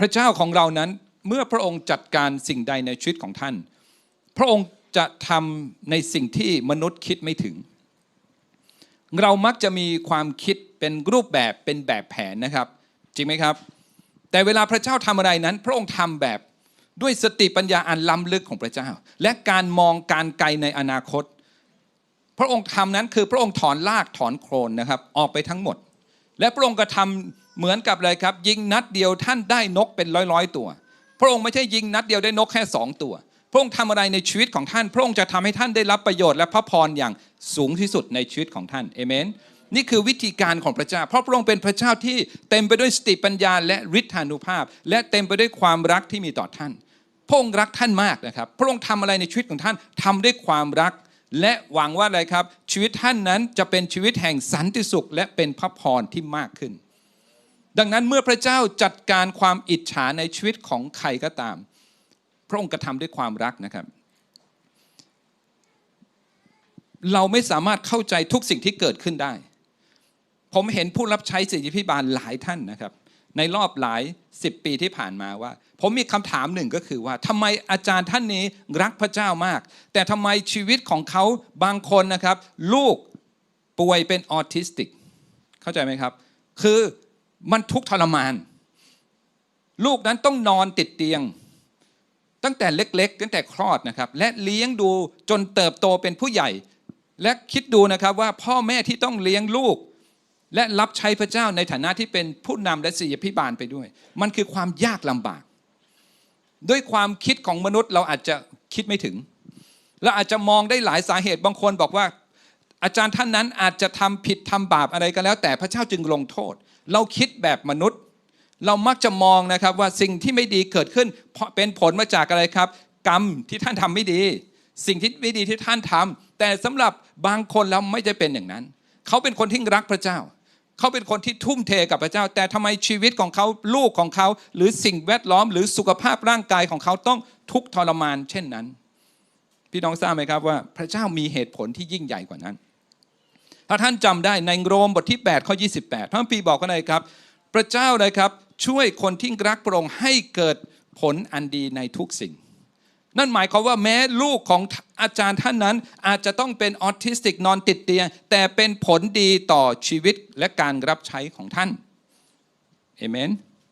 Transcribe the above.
พระเจ้าของเรานั้นเมื่อพระองค์จัดการสิ่งใดในชีวิตของท่าน พระองค์จะทำในสิ่งที่มนุษย์คิดไม่ถึง เรามักจะมีความคิดเป็นรูปแบบเป็นแบบแผนนะครับ จริงไหมครับ แต่เวลาพระเจ้าทำอะไรนั้น พระองค์ทำแบบด้วยสติปัญญาอันล้ำลึกของพระเจ้า และการมองการไกลในอนาคต พระองค์ทำนั้นคือพระองค์ถอนรากถอนโคลนนะครับ ออกไปทั้งหมด และพระองค์ก็ทำเหมือนกับเลยครับ ยิงนัดเดียวท่านได้นกเป็นร้อยร้อยๆตัว พระองค์ไม่ใช่ยิงนัดเดียวได้นกแค่สองตัว พระองค์ทำอะไรในชีวิตของท่าน พระองค์จะทำให้ท่านได้รับประโยชน์และพระพรอย่างสูงที่สุดในชีวิตของท่านเอเมนนี่คือวิธีการของพระเจ้า เพราะพระองค์เป็นพระเจ้าที่เต็มไปด้วยสติปัญญาและฤทธานุภาพ และเต็มไปด้วยความรักที่มีต่อท่าน พระองค์รักท่านมากนะครับ พระองค์ทำอะไรในชีวิตของท่านทำด้วยความรัก และหวังว่าอะไรครับ ชีวิตท่านนั้นจะเป็นชีวิตแห่งสันติสุข และเป็นพระพรที่มากขึ้น ดังนั้นเมื่อพระเจ้าจัดการความอิจฉาในชีวิตของใครก็ตาม พระองค์กระทำด้วยความรักนะครับ เราไม่สามารถเข้าใจทุกสิ่งที่เกิดขึ้นได้ ผมเห็นผู้รับใช้สิทธิพิบาลหลายท่านนะครับ ในรอบหลายสิบปีที่ผ่านมาว่า ผมมีคำถามหนึ่งก็คือว่าทำไมอาจารย์ท่านนี้รักพระเจ้ามาก แต่ทำไมชีวิตของเขาบางคนนะครับ ลูกป่วยเป็นออทิสติก เข้าใจไหมครับ คือ มันทุกทรมาน ลูกนั้นต้องนอนติดเตียง ตั้งแต่เล็กๆ ตั้งแต่คลอดนะครับ และเลี้ยงดูจนเติบโตเป็นผู้ใหญ่ และคิดดูนะครับว่าพ่อแม่ที่ต้องเลี้ยงลูก และรับใช้พระเจ้าในฐานะที่เป็นผู้นำและศิษยพิบาลไปด้วย มันคือความยากลำบาก ด้วยความคิดของมนุษย์เราอาจจะคิดไม่ถึงเราอาจจะมองได้หลายสาเหตุบางคนบอกว่า อาจารย์ท่านนั้นอาจจะทำผิดทำบาปอะไรก็แล้ว แต่พระเจ้าจึงลงโทษ เราคิดแบบมนุษย์ เรามักจะมองนะครับว่าสิ่งที่ไม่ดีเกิดขึ้น เพราะเป็นผลมาจากอะไรครับ กรรมที่ท่านทำไม่ดี สิ่งที่ไม่ดีที่ท่านทำแต่สำหรับบางคนแล้วไม่จะเป็นอย่างนั้น เขาเป็นคนที่รักพระเจ้า เขาเป็นคนที่ทุ่มเทกับพระเจ้า แต่ทำไมชีวิตของเขาลูกของเขา หรือสิ่งแวดล้อม หรือสุขภาพร่างกายของเขาต้องทุกข์ทรมาน เช่นนั้น พี่น้องทราบไหมครับว่า พระเจ้ามีเหตุผลที่ยิ่งใหญ่กว่านั้น ถ้าท่านจำได้ในโรมบทที่ 8 ข้อ 28 พระพีบอกว่าอะไรครับ พระเจ้าเลยครับช่วยคนที่รักพระองค์ให้เกิดผลอันดีในทุกสิ่ง นั่นหมายความว่าแม้ลูกของอาจารย์ท่านนั้นอาจจะต้องเป็นออทิสติกนอนติดเตียง แต่เป็นผลดีต่อชีวิตและการรับใช้ของท่านเอเมน